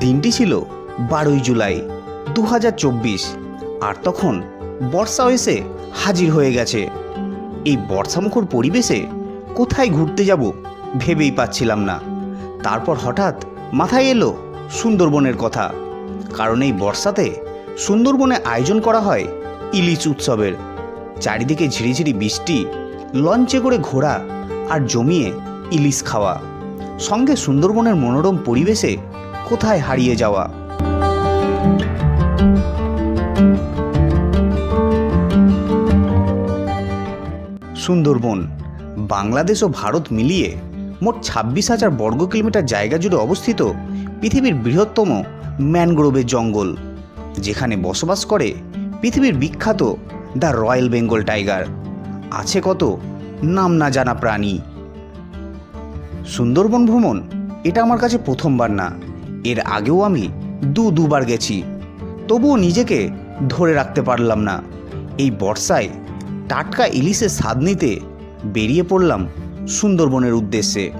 দিনটি ছিল বারোই জুলাই দু হাজার চব্বিশ, আর তখন বর্ষা এসে হাজির হয়ে গেছে। এই বর্ষামুখর পরিবেশে কোথায় ঘুরতে যাব ভেবেই পাচ্ছিলাম না। তারপর হঠাৎ মাথায় এলো সুন্দরবনের কথা। কারণ এই বর্ষাতে সুন্দরবনে আয়োজন করা হয় ইলিশ উৎসবের। চারিদিকে ঝিরিঝিরি বৃষ্টি, লঞ্চে করে ঘোরা আর জমিয়ে ইলিশ খাওয়া। সঙ্গে সুন্দরবনের মনোরম পরিবেশে কোথায় হারিয়ে যাওয়া। সুন্দরবন, বাংলাদেশ ও ভারত মিলিয়ে মোট ছাব্বিশ হাজার বর্গ কিলোমিটার জায়গা জুড়ে অবস্থিত পৃথিবীর বৃহত্তম ম্যানগ্রোভের জঙ্গল, যেখানে বসবাস করে পৃথিবীর বিখ্যাত দ্য রয়্যাল বেঙ্গল টাইগার। আছে কত? নাম না জানা প্রাণী। সুন্দরবন ভ্রমণ? এটা আমার কাছে প্রথমবার না। এর আগেও আমি দু দুবার গেছি। তবুও নিজেকে ধরে রাখতে পারলাম না। এই বর্ষায় টাটকা ইলিশের স্বাদ নিতে বেরিয়ে পড়লাম সুন্দরবনের উদ্দেশ্যে।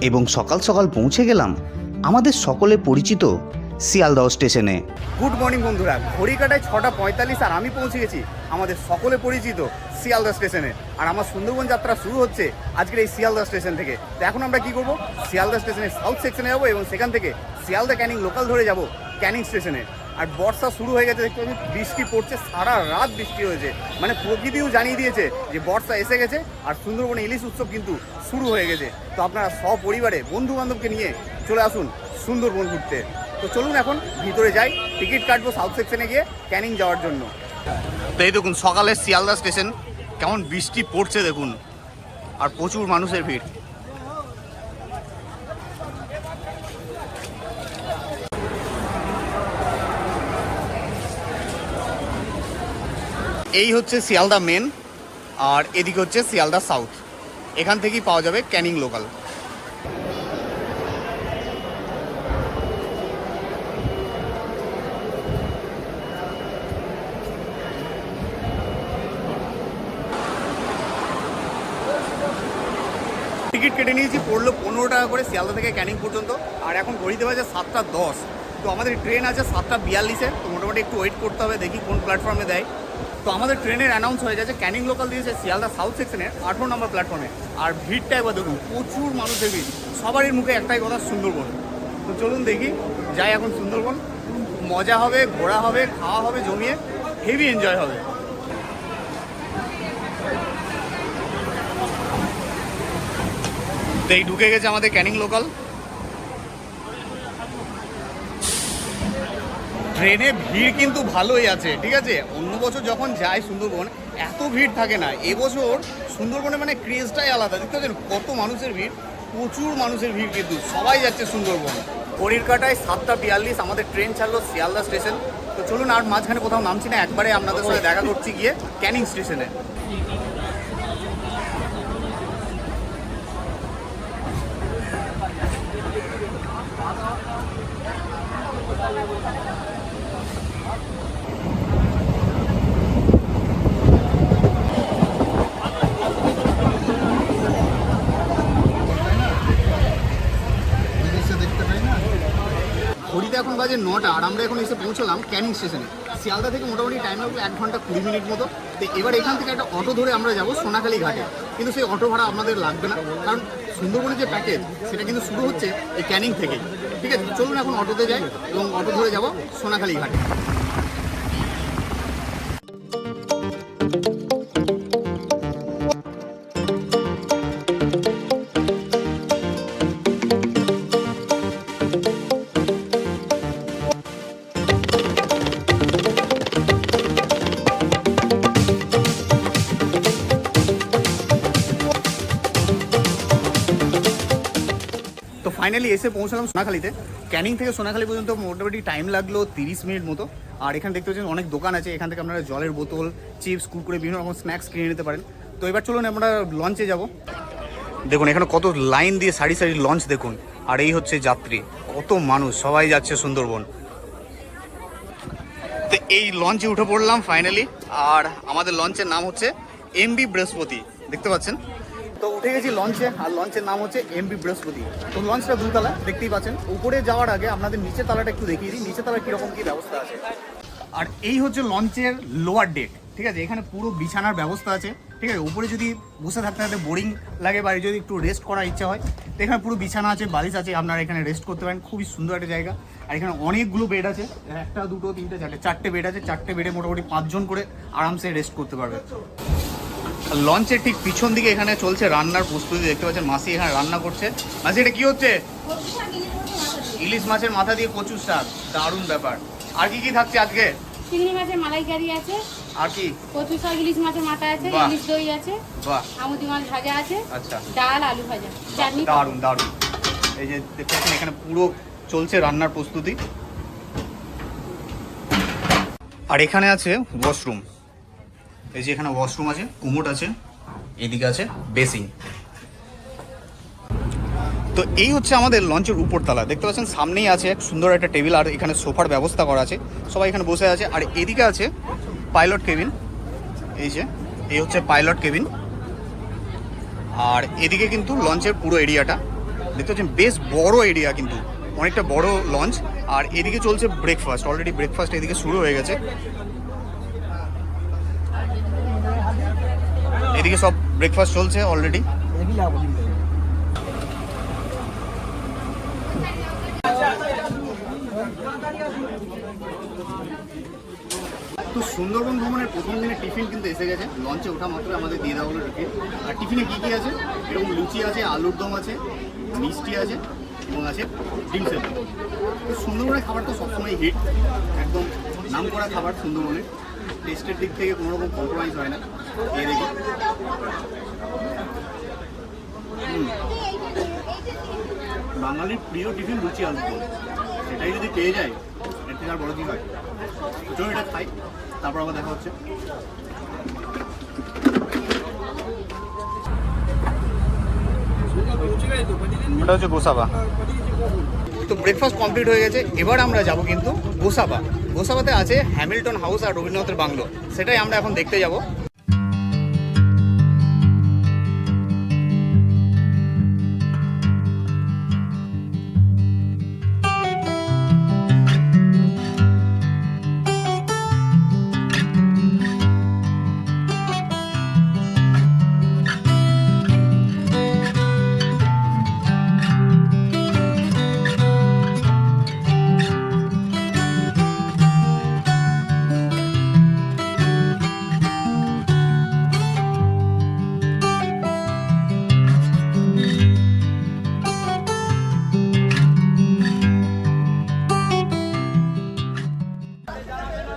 এবং সকাল সকাল পৌঁছে গেলাম আমাদের সকলে পরিচিত শিয়ালদহ স্টেশনে। গুড মর্নিং বন্ধুরা ঘড়ি কাটায় ছটা পঁয়তাল্লিশ আর আমি পৌঁছে গেছি আমাদের সকলে পরিচিত শিয়ালদা স্টেশনে। আর আমার সুন্দরবন যাত্রা শুরু হচ্ছে আজকের এই শিয়ালদা স্টেশন থেকে। তো এখন আমরা কি করব? শিয়ালদা স্টেশনের সাউথ সেকশনে যাব এবং সেখান থেকে শিয়ালদা ক্যানিং লোকাল ধরে যাব ক্যানিং স্টেশনে। আর বর্ষা শুরু হয়ে গেছে, দেখতে বৃষ্টি পড়ছে, সারা রাত বৃষ্টি হয়েছে। মানে প্রকৃতিও জানিয়ে দিয়েছে যে বর্ষা এসে গেছে, আর সুন্দরবনে ইলিশ উৎসব কিন্তু শুরু হয়ে গেছে। তো আপনারা সপরিবারে বন্ধু বান্ধবকে নিয়ে চলে আসুন সুন্দরবন ঘুরতে। তো চলুন এখন ভিতরে যাই, টিকিট কাটবো সাউথ সেকশনে গিয়ে ক্যানিং যাওয়ার জন্য। তো এই দেখুন, সকালে শিয়ালদা স্টেশন, কেমন বৃষ্টি পড়ছে দেখুন, আর প্রচুর মানুষের ভিড়। এই হচ্ছে শিয়ালদা মেন আর এদিকে হচ্ছে শিয়ালদা সাউথ এখান থেকেই পাওয়া যাবে ক্যানিং লোকাল টিকিট কেটে নিয়েছি, পড়ল পনেরো টাকা করে শিয়ালদা থেকে ক্যানিং পর্যন্ত, আর এখন ঘড়িতে বাজে সাতটা দশ। তো আমাদের ট্রেন আছে সাতটা বিয়াল্লিশে, তো মোটামুটি একটু ওয়েট করতে হবে, দেখি কোন প্ল্যাটফর্মে দেয়। তো আমাদের ট্রেনের অ্যানাউন্স হয়ে গেছে, ক্যানিং লোকাল দিয়েছে শিয়ালদা সাউথ সেকশনে আঠেরো নম্বর প্ল্যাটফর্মে আর ভিড়টা এবার দেখুন, প্রচুর মানুষের ভিড়। সবারই মুখে একটাই কথা, সুন্দরবন। তো চলুন দেখি, যাই এখন সুন্দরবন। মজা হবে, ঘোরা হবে, খাওয়া হবে, জমিয়ে হেভি এনজয় হবে। এই ঢুকে গেছে আমাদের ক্যানিং লোকাল। ট্রেনে ভিড় কিন্তু ভালোই আছে, ঠিক আছে? অন্য বছর যখন যাই সুন্দরবন, এত ভিড় থাকে না। এবছর সুন্দরবনে মানে ক্রেজটাই আলাদা, দেখতে পাচ্ছেন কত মানুষের ভিড়, প্রচুর মানুষের ভিড় কিন্তু, সবাই যাচ্ছে সুন্দরবন। ঘড়ির কাটায় সাতটা বিয়াল্লিশ, আমাদের ট্রেন ছাড়লো শিয়ালদা স্টেশন। তো চলুন আর মাঝখানে কোথাও নামছি না, একবারে আপনাদের সাথে দেখা করছি গিয়ে ক্যানিং স্টেশনে ঘড়িতে এখন বাজে নটা আর আমরা এখন এসে পৌঁছলাম ক্যানিং স্টেশনে। শিয়ালদা থেকে মোটামুটি টাইম লাগবে এক ঘণ্টা কুড়ি মিনিট মতো। তো এবার এখান থেকে একটা অটো ধরে আমরা যাব সোনাখালী ঘাটে। কিন্তু সেই অটো ভাড়া আপনাদের লাগবে না, কারণ সুন্দরবনের যে প্যাকেজ সেটা কিন্তু শুরু হচ্ছে এই ক্যানিং থেকে ঠিক আছে, চলুন এখন অটোতে যাই এবং অটো ধরে যাব সোনাখালী ঘাটে। ফাইনালি এসে পৌঁছালাম সোনাখালীতে। ক্যানিং থেকে সোনাখালী পর্যন্ত মোটামুটি টাইম লাগল তিরিশ মিনিট মতো। আর এখানে দেখতে পাচ্ছেন অনেক দোকান আছে, এখান থেকে আপনারা জলের বোতল চিপস কুরকুরে বিভিন্ন রকম স্ন্যাক্স কিনে নিতে পারেন। তো এবার চলুন আমরা লঞ্চে যাব। দেখুন, এখানে কত লাইন দিয়ে সারি সারি লঞ্চ দেখুন। আর এই হচ্ছে যাত্রী। কত মানুষ, সবাই যাচ্ছে সুন্দরবন। তো এই লঞ্চে উঠে পড়লাম ফাইনালি আর আমাদের লঞ্চের নাম হচ্ছে এমবি বৃহস্পতি দেখতে পাচ্ছেন? তো উঠে গেছি লঞ্চে, আর লঞ্চের নাম হচ্ছে এমবি বৃহস্পতি। তো লঞ্চটা দুতলা, দেখতেই পাচ্ছেন। উপরে যাওয়ার আগে আপনাদের নিচের তলাটা একটু দেখিয়ে দিই। নিচের তলায় কীরকম কী ব্যবস্থা আছে? আর এই হচ্ছে লঞ্চের লোয়ার ডেক ঠিক আছে? এখানে পুরো বিছানার ব্যবস্থা আছে, ঠিক আছে? উপরে যদি বসে থাকতে থাকতে বোরিং লাগে বা যদি একটু রেস্ট করার ইচ্ছা হয়, তো এখানে পুরো বিছানা আছে, বালিশ আছে, আপনারা এখানে রেস্ট করতে পারেন। খুবই সুন্দর একটা জায়গা। আর এখানে অনেকগুলো বেড আছে। একটা, দুটো, তিনটে, চারটে চারটে বেড আছে। চারটে বেডে মোটামুটি পাঁচজন করে আরামসে রেস্ট করতে পারবে। লঞ্চের ঠিক পিছন দিকে এখানে চলছে রান্নার প্রস্তুতি দেখতে পাচ্ছেন মাসি এখানে রান্না করছে। মাসি এটা কি হচ্ছে? ইলিশ মাছের মাথা দিয়ে কচুর শাক দারুণ ব্যাপার। আর কি কি থাকছে আজকে? চিংড়ি মাছের মালাইকারি আছে আর কি? কচু শাক ইলিশ মাছের মাথা আছে বাহ। ইলিশ দই আছে বাহ। আমুদি মাছ ভাজা আছে আচ্ছা। ডাল আলু ভাজা চাটনি। দারুণ দারুণ। এই যে দেখতে পাচ্ছেন এখানে পুরো চলছে রান্নার প্রস্তুতি। আর এখানে আছে ওয়াশরুম এই যে এখানে ওয়াশরুম আছে, কুমোট আছে, এদিকে আছে বেসিং তো এই হচ্ছে আমাদের লঞ্চের উপরতলা। দেখতে পাচ্ছেন, সামনেই আছে এক সুন্দর একটা টেবিল, আর এখানে সোফার ব্যবস্থা করা আছে। সবাই এখানে বসে আছে। আর এদিকে আছে পাইলট কেবিন এই যে, এই হচ্ছে পাইলট কেবিন আর এদিকে কিন্তু লঞ্চের পুরো এরিয়াটা দেখতে পাচ্ছেন, বেশ বড় এরিয়া কিন্তু, অনেকটা বড় লঞ্চ। আর এদিকে চলছে ব্রেকফাস্ট অলরেডি ব্রেকফাস্ট এদিকে শুরু হয়ে গেছে। এদিকে সব ব্রেকফাস্ট চলছে অলরেডি তো সুন্দরবন ভ্রমণের প্রথম দিনে টিফিন কিন্তু এসে গেছে। লঞ্চে ওঠা মাত্র আমাদের দিয়ে দেওয়া হলো টিফিন। আর টিফিনে কী কী আছে? এরকম লুচি আছে, আলুর দম আছে, মিষ্টি আছে, এবং আছে ডিম সেদ্ধ। তো সুন্দরবনের খাবার তো সবসময় হিট একদম নাম করা খাবার সুন্দরবনের। টেস্টের দিক থেকে কোনো রকম কম্প্রোমাইজ হয় না। এই দেখি বাঙালির প্রিয় টিফিন রুচি দম সেটাই যদি পেয়ে যায় এর থেকে আর বড় কি হয়? তো চলো এটা খাই। তারপর আবার দেখা হচ্ছে। ওটা হচ্ছে গোসাবা। তো ব্রেকফাস্ট কমপ্লিট হয়ে গেছে। এবার আমরা যাব কিন্তু গোসাবা। গোসাবাতে আছে হ্যামিল্টন হাউস আর রবীন্দ্রনাথের বাংলো। সেটাই আমরা এখন দেখতে যাব।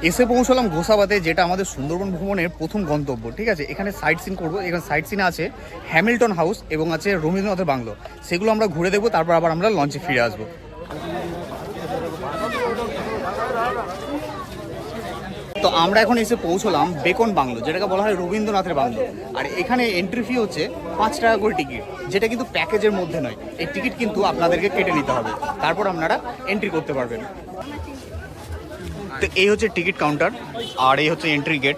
এসে পৌঁছলাম গোসাবাতে যেটা আমাদের সুন্দরবন ভ্রমণের প্রথম গন্তব্য, ঠিক আছে? এখানে সাইট সিন করব। এখানে সাইট সিনে আছে হ্যামিল্টন হাউস এবং আছে রবীন্দ্রনাথের বাংলো। সেগুলো আমরা ঘুরে দেখব, তারপর আবার আমরা লঞ্চে ফিরে আসব। তো আমরা এখন এসে পৌঁছলাম বেকন বাংলো, যেটাকে বলা হয় রবীন্দ্রনাথের বাংলো। আর এখানে এন্ট্রি ফি হচ্ছে পাঁচ টাকা করে টিকিট যেটা কিন্তু প্যাকেজের মধ্যে নয়। এই টিকিট কিন্তু আপনাদেরকে কেটে নিতে হবে। তারপর আপনারা এন্ট্রি করতে পারবেন। তো এই হচ্ছে টিকিট কাউন্টার আর এই হচ্ছে এন্ট্রি গেট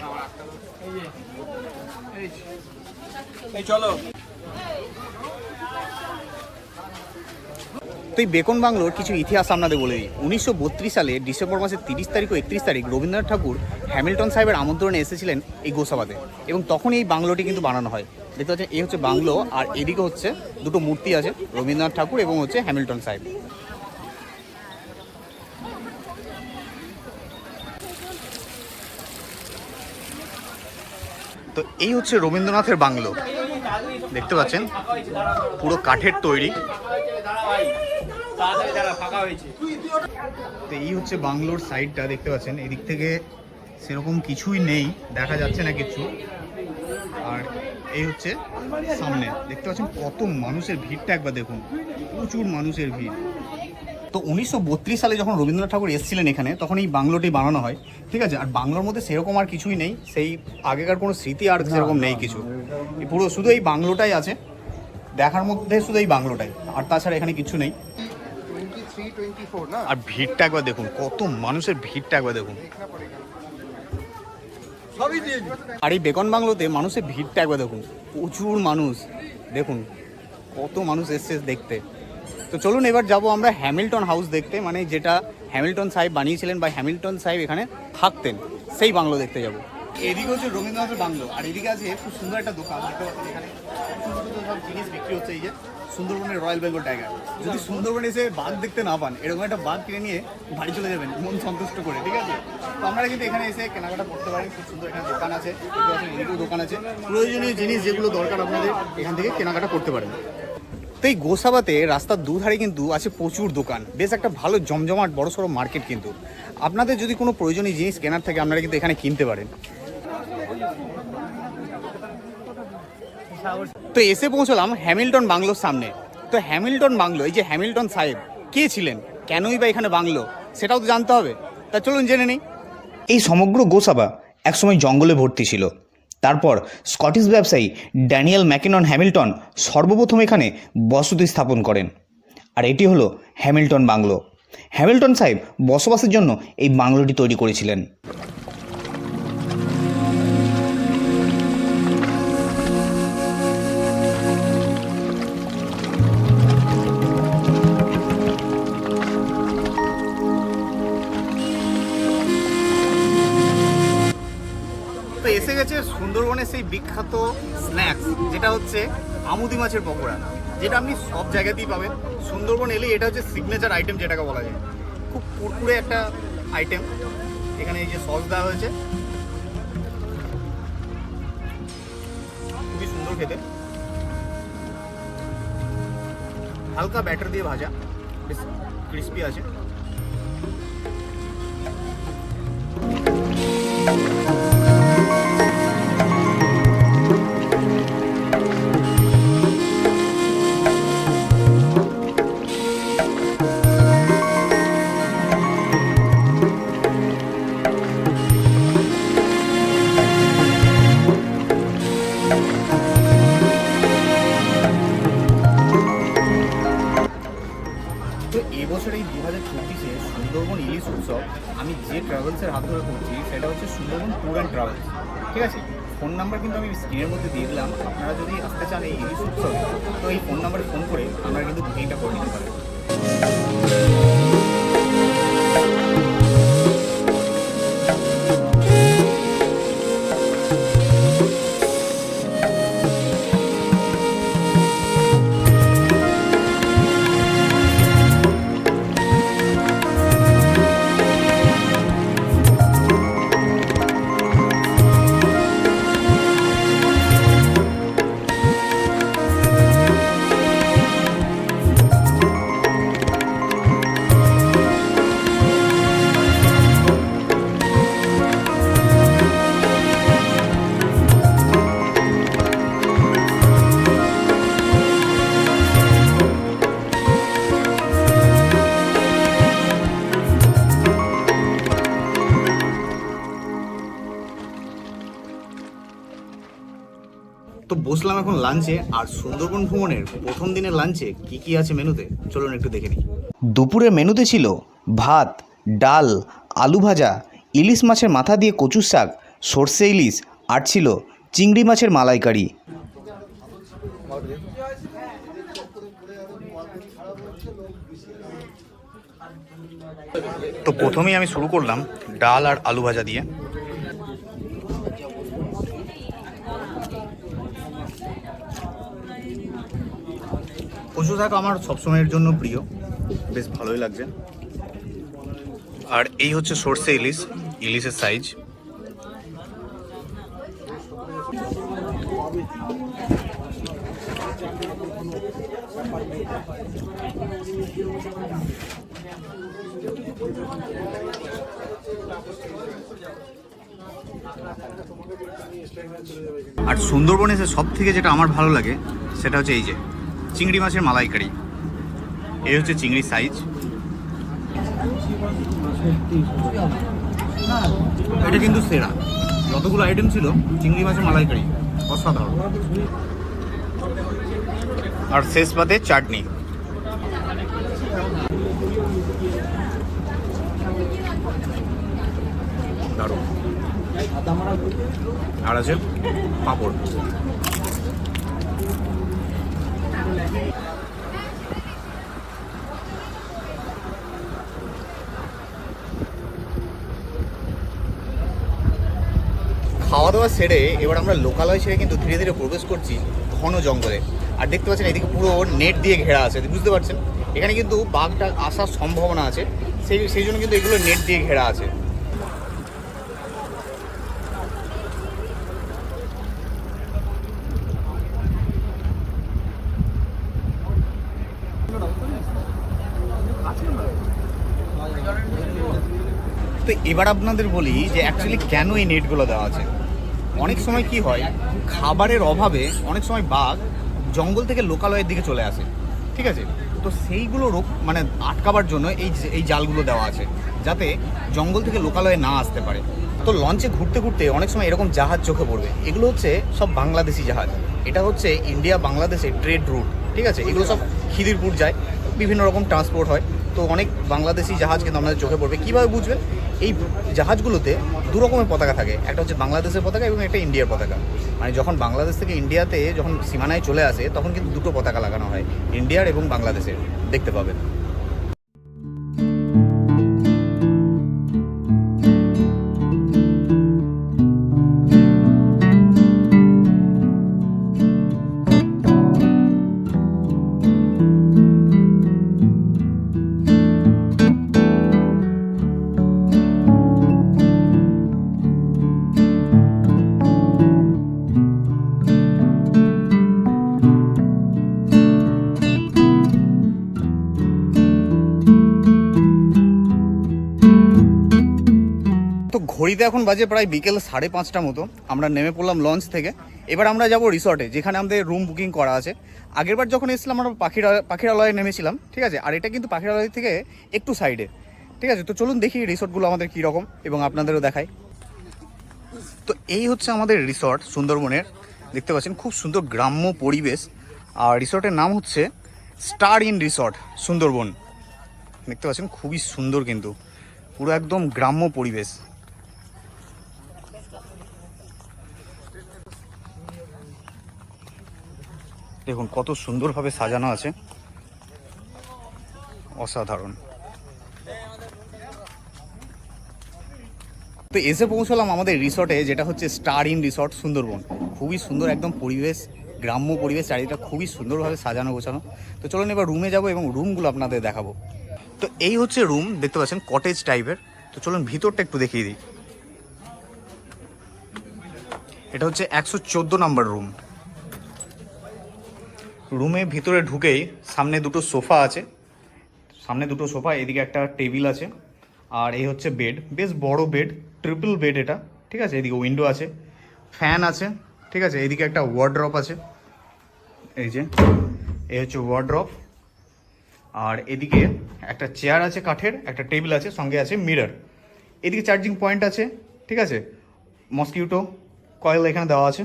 চলো। তো এই বেকন বাংলোর কিছু ইতিহাস আপনাদের বলে দিই উনিশশো বত্রিশ সালে ডিসেম্বর মাসের তিরিশ তারিখ ও একত্রিশ তারিখ রবীন্দ্রনাথ ঠাকুর হ্যামিল্টন সাহেবের আমন্ত্রণে এসেছিলেন এই গোসাবাতে এবং তখন এই বাংলোটি কিন্তু বানানো হয়। দেখতে পাচ্ছেন এই হচ্ছে বাংলো আর এদিকে হচ্ছে দুটো মূর্তি আছে রবীন্দ্রনাথ ঠাকুর এবং হচ্ছে হ্যামিল্টন সাহেব। তো এই হচ্ছে রবীন্দ্রনাথের বাংলো। দেখতে পাচ্ছেন? পুরো কাঠের তৈরি। তো এই হচ্ছে বাংলোর সাইডটা, দেখতে পাচ্ছেন? এদিক থেকে সেরকম কিছুই নেই, দেখা যাচ্ছে না কিছু। আর এই হচ্ছে সামনে। দেখতে পাচ্ছেন কত মানুষের ভিড়টা একবার দেখুন। প্রচুর মানুষের ভিড়। তো উনিশশো বত্রিশ সালে যখন রবীন্দ্রনাথ ঠাকুর এসেছিলেন এখানে তখন এই বাংলোটি বানানো হয় ঠিক আছে? আর বাংলোর মধ্যে সেরকম আর কিছুই নেই সেই আগেকার কোনো স্মৃতি আর সেরকম নেই কিছু। পুরো শুধু এই বাংলোটাই আছে দেখার মধ্যে শুধু এই বাংলোটাই আর তাছাড়া এখানে কিছু নেই। আর ভিড়টা একবার দেখুন কত মানুষের ভিড়টা একবার দেখুন। আর এই বেকন বাংলোতে মানুষের ভিড়টা একবার দেখুন প্রচুর মানুষ দেখুন কত মানুষ এসছে দেখতে। তো চলুন এবার যাব আমরা হ্যামিল্টন হাউস দেখতে মানে যেটা হ্যামিল্টন সাহেব বানিয়েছিলেন বা হ্যামিল্টন সাহেব এখানে থাকতেন, সেই বাংলো দেখতে যাব। এদিকে হচ্ছে রবীন্দ্রনাথের বাংলো, আর এদিকে আছে খুব সুন্দর একটা দোকান এখানে সব জিনিস বিক্রি হচ্ছে এই যে, সুন্দরবনের রয়্যাল বেঙ্গল টাইগার যদি সুন্দরবনে এসে বাঘ দেখতে না পান, এরকম একটা বাঘ কিনে নিয়ে বাড়ি চলে যাবেন, মন সন্তুষ্ট করে, ঠিক আছে? তো আপনারা কিন্তু এখানে এসে কেনাকাটা করতে পারেন, খুব সুন্দর এখানে দোকান আছে এদিকেও দোকান আছে। প্রয়োজনীয় জিনিস যেগুলো দরকার আপনাদের, এখান থেকে কেনাকাটা করতে পারেন। তো এই গোসাবাতে রাস্তার দুধারে কিন্তু আছে প্রচুর দোকান। বেশ একটা ভালো জমজমাট বড় সড়ো মার্কেট কিন্তু। আপনাদের যদি কোনো প্রয়োজনীয় জিনিস কেনার থাকে, আপনারা কিন্তু এখানে কিনতে পারেন। তো এসে পৌঁছলাম হ্যামিল্টন বাংলোর সামনে। তো হ্যামিল্টন বাংলো, এই যে হ্যামিল্টন সাহেব, কে ছিলেন? কেনই বা এখানে বাংলো? সেটাও তো জানতে হবে। তা চলুন জেনে নিই। এই সমগ্র গোসাবা একসময় জঙ্গলে ভর্তি ছিল। তারপর স্কটিশ ব্যবসায়ী ড্যানিয়েল ম্যাকিনন হ্যামিল্টন সর্বপ্রথম এখানে বসতি স্থাপন করেন। আর এটি হলো হ্যামিল্টন বাংলো। হ্যামিল্টন সাহেব বসবাসের জন্য এই বাংলোটি তৈরি করেছিলেন। সুন্দরবনের সেই বিখ্যাত স্ন্যাক্স যেটা হচ্ছে আমুদি মাছের পকোড়া, যেটা আপনি সব জায়গাতেই পাবেন। সুন্দরবন এলে এটা হচ্ছে সিগনেচার আইটেম যেটাকে বলা যায়। খুব কুরকুরে একটা আইটেম এখানে এই যে সস দেওয়া হয়েছে। খুবই সুন্দর খেতে। হালকা ব্যাটার দিয়ে ভাজা। বেশ ক্রিস্পি আছে। ঠিক আছে? ফোন নাম্বার কিন্তু আমি স্ক্রিনের মধ্যে দিয়ে দিলাম। আপনারা যদি আসতে চান এই উৎসবে তো এই ফোন নাম্বারে ফোন করে আপনারা কিন্তু বুকিংটা করে নিতে পারেন। বসলাম এখন লাঞ্চে আর সুন্দরবন ভ্রমণের প্রথম দিনের লাঞ্চে কি কি আছে মেনুতে? চলুন একটু দেখে নিই। দুপুরের মেনুতে ছিল ভাত ডাল আলু ভাজা ইলিশ মাছের মাথা দিয়ে কচুর শাক সর্ষে ইলিশ আর ছিল চিংড়ি মাছের মালাইকারি। তো প্রথমেই আমি শুরু করলাম ডাল আর আলু ভাজা দিয়ে। কচু শাক আমার সবসময়ের জন্য প্রিয়। বেশ ভালোই লাগছে। আর এই হচ্ছে সর্ষে ইলিশ, ইলিশের সাইজ আর সুন্দরবনে এসে সব থেকে যেটা আমার ভালো লাগে, সেটা হচ্ছে এই যে। চিংড়ি মাছের মালাইকারি। এই হচ্ছে চিংড়ির সাইজ এটা কিন্তু সেরা। যতগুলো আইটেম ছিল, চিংড়ি মাছের মালাইকারি, অসাধারণ। আর শেষ পাতে চাটনি। দারুণ। আর আছে পাঁপড়। খাওয়া দাওয়া সেরে এবার আমরা লোকালয় ছেড়ে কিন্তু ধীরে ধীরে প্রবেশ করছি ঘন জঙ্গলে। আর দেখতে পাচ্ছেন এদিকে পুরো নেট দিয়ে ঘেরা আছে বুঝতে পারছেন? এখানে কিন্তু বাঘটা আসার সম্ভাবনা আছে, সেই সেই জন্য কিন্তু এগুলো নেট দিয়ে ঘেরা আছে তো এবার আপনাদের বলি যে অ্যাকচুয়ালি কেন এই নেটগুলো দেওয়া আছে? অনেক সময় কি হয়, খাবারের অভাবে অনেক সময় বাঘ জঙ্গল থেকে লোকালয়ের দিকে চলে আসে, ঠিক আছে? তো সেইগুলো মানে আটকাবার জন্য এই এই জালগুলো দেওয়া আছে, যাতে জঙ্গল থেকে লোকালয়ে না আসতে পারে। তো লঞ্চে ঘুরতে ঘুরতে অনেক সময় এরকম জাহাজ চোখে পড়বে। এগুলো হচ্ছে সব বাংলাদেশি জাহাজ। এটা হচ্ছে ইন্ডিয়া বাংলাদেশের ট্রেড রুট, ঠিক আছে? এগুলো সব খিদিরপুর যায়। বিভিন্ন রকম ট্রান্সপোর্ট হয়। তো অনেক বাংলাদেশি জাহাজ কিন্তু আমাদের চোখে পড়বে। কীভাবে বুঝবেন? এই জাহাজগুলোতে দু রকমের পতাকা থাকে। একটা হচ্ছে বাংলাদেশের পতাকা এবং একটা ইন্ডিয়ার পতাকা। মানে যখন বাংলাদেশ থেকে ইন্ডিয়াতে যখন সীমানায় চলে আসে, তখন কিন্তু দুটো পতাকা লাগানো হয়, ইন্ডিয়ার এবং বাংলাদেশের। দেখতে পাবেন। ঘড়িতে এখন বাজে প্রায় বিকেল সাড়ে পাঁচটা মতো। আমরা নেমে পড়লাম লঞ্চ থেকে। এবার আমরা যাব রিসর্টে, যেখানে আমাদের রুম বুকিং করা আছে। আগেরবার যখন এসেছিলাম, আমরা পাখির পাখিরালয়ে নেমেছিলাম, ঠিক আছে? আর এটা কিন্তু পাখিরালয় থেকে একটু সাইডে ঠিক আছে? তো চলুন দেখি রিসর্টগুলো আমাদের কী রকম এবং আপনাদেরও দেখাই। তো এই হচ্ছে আমাদের রিসর্ট সুন্দরবনের। দেখতে পাচ্ছেন, খুব সুন্দর গ্রাম্য পরিবেশ। আর রিসর্টের নাম হচ্ছে স্টার ইন রিসর্ট সুন্দরবন। দেখতে পাচ্ছেন, খুবই সুন্দর কিন্তু। পুরো একদম গ্রাম্য পরিবেশ। দেখুন, কত সুন্দরভাবে সাজানো আছে। অসাধারণ। তো এসে পৌঁছলাম আমাদের রিসর্টে যেটা হচ্ছে স্টার ইন রিসর্ট সুন্দরবন। খুবই সুন্দর একদম পরিবেশ, গ্রাম্য পরিবেশ, চারিদিকটা খুবই সুন্দরভাবে সাজানো গোছানো। তো চলুন এবার রুমে যাব এবং রুমগুলো আপনাদের দেখাবো। তো এই হচ্ছে রুম দেখতে পাচ্ছেন কটেজ টাইপের তো চলুন ভিতরটা একটু দেখিয়ে দিই। এটা হচ্ছে একশো নাম্বার রুম রুমে ভিতরে ঢুকেই সামনে দুটো সোফা আছে। সামনে দুটো সোফা, এদিকে একটা টেবিল আছে আর এই হচ্ছে বেড। বেশ বড় বেড, ট্রিপল বেড এটা, ঠিক আছে? এদিকে উইন্ডো আছে, ফ্যান আছে, ঠিক আছে? এদিকে একটা ওয়ার্ড্রপ আছে, এই যে এই হচ্ছে ওয়ার্ড্রপ আর এদিকে একটা চেয়ার আছে কাঠের, একটা টেবিল আছে, সঙ্গে আছে মিরর এদিকে চার্জিং পয়েন্ট আছে, ঠিক আছে? মসকিউটো কয়েল এখানে দেওয়া আছে।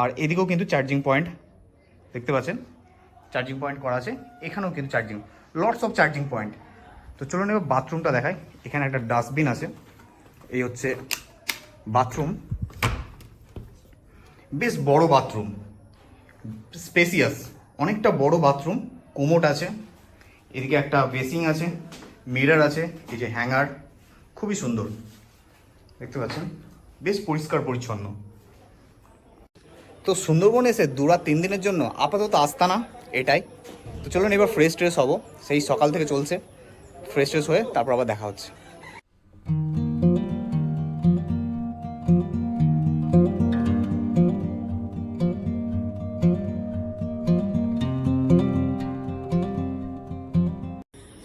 আর এদিকেও কিন্তু চার্জিং পয়েন্ট দেখতে পাচ্ছেন? চার্জিং পয়েন্ট করা আছে। এখানেও কিন্তু charging lots of charging point তো চলুন এবার বাথরুমটা দেখাই। এখানে একটা ডাস্টবিন আছে। এই হচ্ছে বাথরুম বেশ বড় বাথরুম স্পেসিয়াস অনেকটা বড় বাথরুম কোমোট আছে। এদিকে একটা বেসিং আছে। মিরার আছে। এই যে হ্যাঙ্গার খুবই সুন্দর। দেখতে পাচ্ছেন? বেশ পরিষ্কার পরিচ্ছন্ন তো সুন্দরবন এসে দু রাত তিন দিনের জন্য আপাতত আস্তানা এটাই। তো চলুন এবার ফ্রেশ ট্রেশ হব, সেই সকাল থেকে চলছে। ফ্রেশ ট্রেশ হয়ে তারপর আবার দেখা হচ্ছে।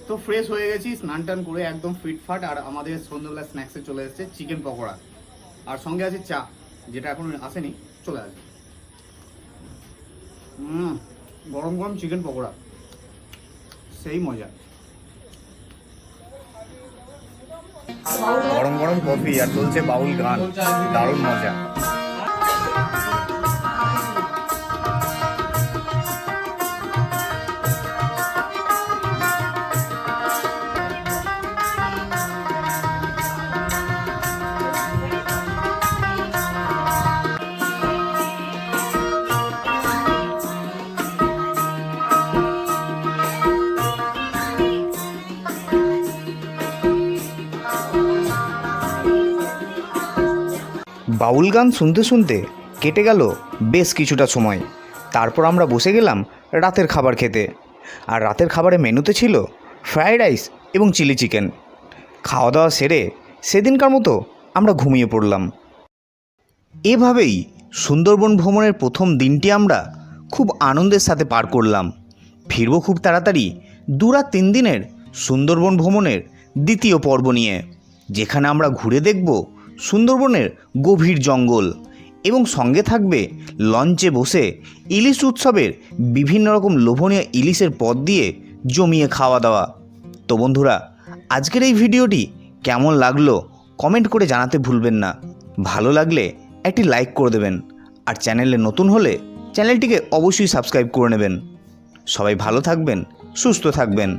তো ফ্রেশ হয়ে গেছি, স্নান টান করে একদম ফিটফাট, আর আমাদের সন্ধ্যাবেলা স্ন্যাক্সে চলে এসেছে চিকেন পকোড়া। আর সঙ্গে আছে চা, যেটা এখন আসেনি, চলে আসবে। গরম গরম চিকেন পকোড়া। সেই মজা। গরম গরম কফি আর চলছে বাউল গান। দারুণ মজা। বাউল গান শুনতে শুনতে কেটে গেল বেশ কিছুটা সময়। তারপর আমরা বসে গেলাম রাতের খাবার খেতে। আর রাতের খাবারে মেনুতে ছিল ফ্রায়েড রাইস এবং চিলি চিকেন। খাওয়া দাওয়া সেরে সেদিনকার মতো আমরা ঘুমিয়ে পড়লাম। এভাবেই সুন্দরবন ভ্রমণের প্রথম দিনটি আমরা খুব আনন্দের সাথে পার করলাম। ফিরব খুব তাড়াতাড়ি দু রাত তিন দিনের সুন্দরবন ভ্রমণের দ্বিতীয় পর্ব নিয়ে, যেখানে আমরা ঘুরে দেখব সুন্দরবনের গভীর জঙ্গল এবং সঙ্গে থাকবে লঞ্চে বসে ইলিশ উৎসবের বিভিন্ন রকম লোভনীয় ইলিশের পদ দিয়ে জমিয়ে খাওয়া দাওয়া। তো বন্ধুরা, আজকের এই ভিডিওটি কেমন লাগল কমেন্ট করে জানাতে ভুলবেন না। ভালো লাগলে একটি লাইক করে দেবেন আর চ্যানেলে নতুন হলে চ্যানেলটিকে অবশ্যই সাবস্ক্রাইব করে নেবেন। সবাই ভালো থাকবেন, সুস্থ থাকবেন।